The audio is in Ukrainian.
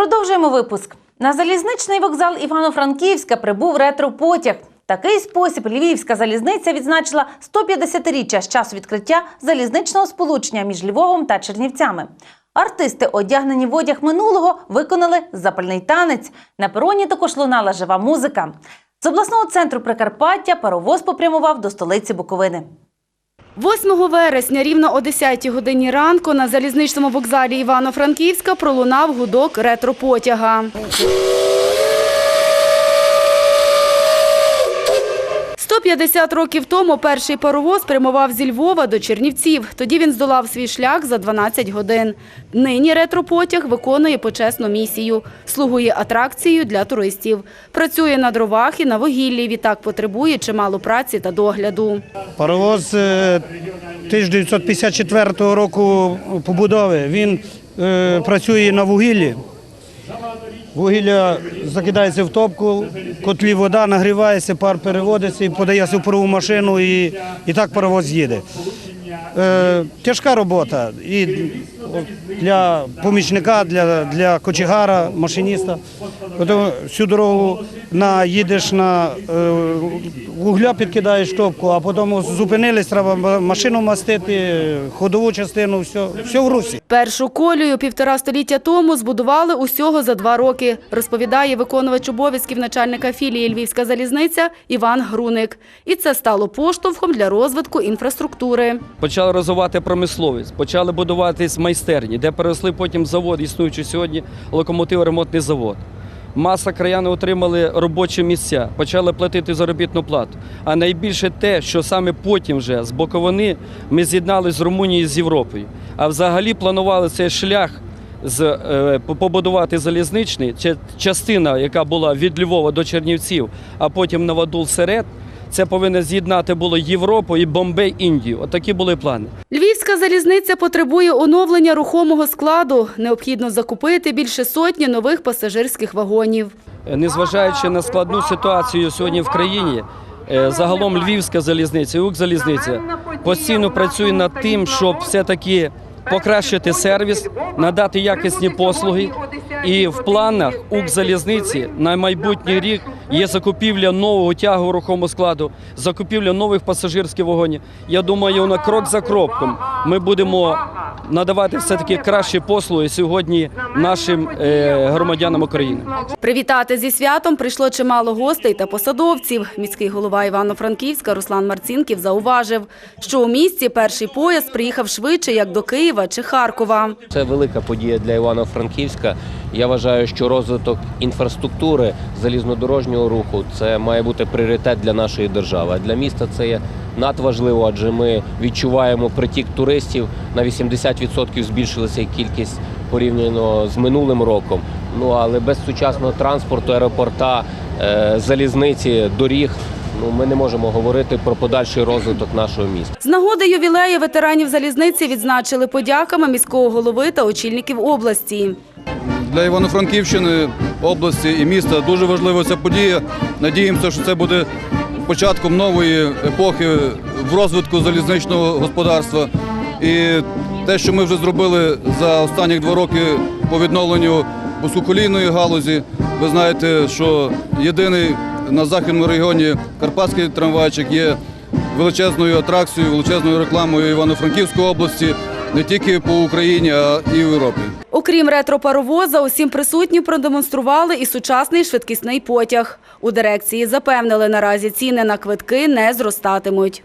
Продовжуємо випуск. На залізничний вокзал Івано-Франківська прибув ретро-потяг. Такий спосіб Львівська залізниця відзначила 150-річчя з часу відкриття залізничного сполучення між Львовом та Чернівцями. Артисти, одягнені в одяг минулого, виконали запальний танець. На пероні також лунала жива музика. З обласного центру Прикарпаття паровоз попрямував до столиці Буковини. 8 вересня рівно о 10 годині ранку на залізничному вокзалі Івано-Франківська пролунав гудок ретропотяга. «150 років тому перший паровоз прямував зі Львова до Чернівців. Тоді він здолав свій шлях за 12 годин. Нині ретропотяг виконує почесну місію. Слугує атракцією для туристів. Працює на дровах і на вугіллі. Відтак потребує чимало праці та догляду. Паровоз е, 1954 року побудови. Він е, працює на вугіллі. Вугілля закидається в топку, котлі вода нагрівається, пар переводиться і подається в парову машину, і, і так паровоз їде. Е, тяжка робота і для помічника, для, для кочегара, машиніста. Потім всю дорогу на, їдеш на е, вугля, підкидаєш топку, а потім зупинились, треба машину мастити, ходову частину, все, все в русі. Першу колію півтора століття тому збудували усього за два роки, розповідає виконувач обов'язків начальника філії Львівська залізниця Іван Груник. І це стало поштовхом для розвитку інфраструктури. Почали розвивати промисловість, почали будуватись майстерні, де переросли потім завод, існуючий сьогодні локомотив-ремонтний завод. Маса краяни отримали робочі місця, почали платити заробітну плату. А найбільше те, що саме потім вже з Боковини ми з'єдналися з Румунією з Європою. А взагалі планували цей шлях з, е, побудувати залізничний, частина, яка була від Львова до Чернівців, а потім Новодул Серед. Це повинно з'єднати було Європу і Бомбей, Індію. Отакі були плани. Львівська залізниця потребує оновлення рухомого складу. Необхідно закупити більше сотні нових пасажирських вагонів. Е, Незважаючи на складну ситуацію сьогодні в країні, е, загалом Львівська залізниця, і Укрзалізниця постійно працює над тим, щоб все-таки покращити сервіс, надати якісні послуги. І в планах Укрзалізниці на майбутній рік є закупівля нового тягового рухомого складу, закупівля нових пасажирських вагонів. Я думаю, на крок за кроком ми будемо надавати все-таки кращі послуги сьогодні нашим е, громадянам України. Привітати зі святом прийшло чимало гостей та посадовців. Міський голова Івано-Франківська Руслан Марцінків зауважив, що у місті перший поїзд приїхав швидше, як до Києва чи Харкова. Це велика подія для Івано-Франківська. Я вважаю, що розвиток інфраструктури залізнодорожнього руху це має бути пріоритет для нашої держави. Для міста це є надважливо, адже ми відчуваємо притік туристів. На 80% збільшилася кількість порівняно з минулим роком. Ну але без сучасного транспорту, аеропорта, е, залізниці, доріг. Ну, ми не можемо говорити про подальший розвиток нашого міста. З нагоди ювілею ветеранів залізниці відзначили подяками міського голови та очільників області. Для Івано-Франківщини, області і міста дуже важлива ця подія. Надіємося, що це буде початком нової епохи в розвитку залізничного господарства. І те, що ми вже зробили за останні два роки по відновленню вузькоколійної галузі, ви знаєте, що єдиний на західному регіоні карпатський трамвайчик є величезною атракцією, величезною рекламою Івано-Франківської області не тільки по Україні, а і в Європі. Окрім ретро-паровоза, усім присутнім продемонстрували і сучасний швидкісний потяг. У дирекції запевнили, наразі ціни на квитки не зростатимуть.